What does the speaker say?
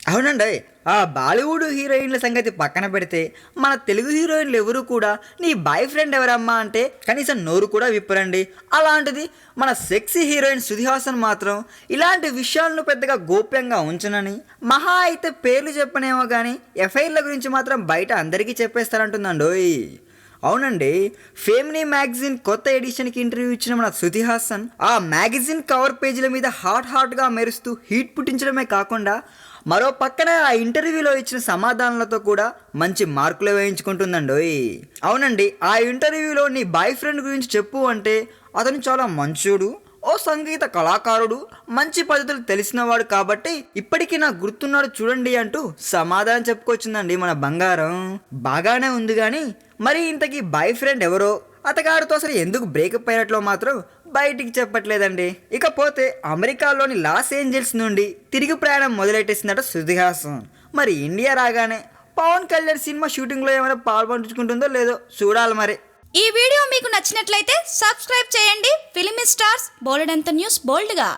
అవునండి. ఆ బాలీవుడ్ హీరోయిన్ల సంగతి పక్కన పెడితే మన తెలుగు హీరోయిన్లు ఎవరు కూడా నీ బాయ్ ఫ్రెండ్ ఎవరమ్మా అంటే కనీసం నోరు కూడా విప్పరండి. అలాంటిది మన సెక్సీ హీరోయిన్ సుధిహాసన్ మాత్రం ఇలాంటి విషయాలను పెద్దగా గోప్యంగా ఉంచనని మహా అయితే పేర్లు చెప్పనేమో కానీ ఎఫ్ఐఆర్ల గురించి మాత్రం బయట అందరికీ చెప్పేస్తారంటుందండోయ్. అవునండి. ఫేమినీ మ్యాగజైన్ కొత్త ఎడిషన్కి ఇంటర్వ్యూ ఇచ్చిన మన శృతి హాసన్ ఆ మ్యాగజైన్ కవర్ పేజీల మీద హాట్ హాట్గా మెరుస్తూ హీట్ పుట్టించడమే కాకుండా మరో పక్కన ఆ ఇంటర్వ్యూలో ఇచ్చిన సమాధానాలతో కూడా మంచి మార్కులు వేయించుకుంటుందండి అవునండి ఆ ఇంటర్వ్యూలో నీ బాయ్ ఫ్రెండ్ గురించి చెప్పు అంటే అతను చాలా మంచోడు ఓ సంగీత కళాకారుడు మంచి పద్ధతులు తెలిసినవాడు కాబట్టి ఇప్పటికీ నాకు గుర్తున్నాడు చూడండి అంటూ సమాధానం చెప్పుకొచ్చిందండి మన బంగారం. బాగానే ఉంది కానీ మరి ఇంతకీ బాయ్ ఫ్రెండ్ ఎవరో? అతగాడితో అసలు ఎందుకు బ్రేకప్ అయినట్లో మాత్రం బయటికి చెప్పట్లేదండి. ఇకపోతే అమెరికాలోని లాస్ ఏంజల్స్ నుండి తిరిగి ప్రయాణం మొదలెట్టేసిందట సుదిహాసం మరి ఇండియా రాగానే పవన్ కళ్యాణ్ సినిమా షూటింగ్లో ఏమైనా పాల్పంచుకుంటుందో లేదో చూడాలి మరి. ఈ వీడియో మీకు నచ్చినట్లయితే సబ్స్క్రైబ్ చేయండి. ఫిలిమి స్టార్స్ బోలెడంత న్యూస్ బోల్డ్గా.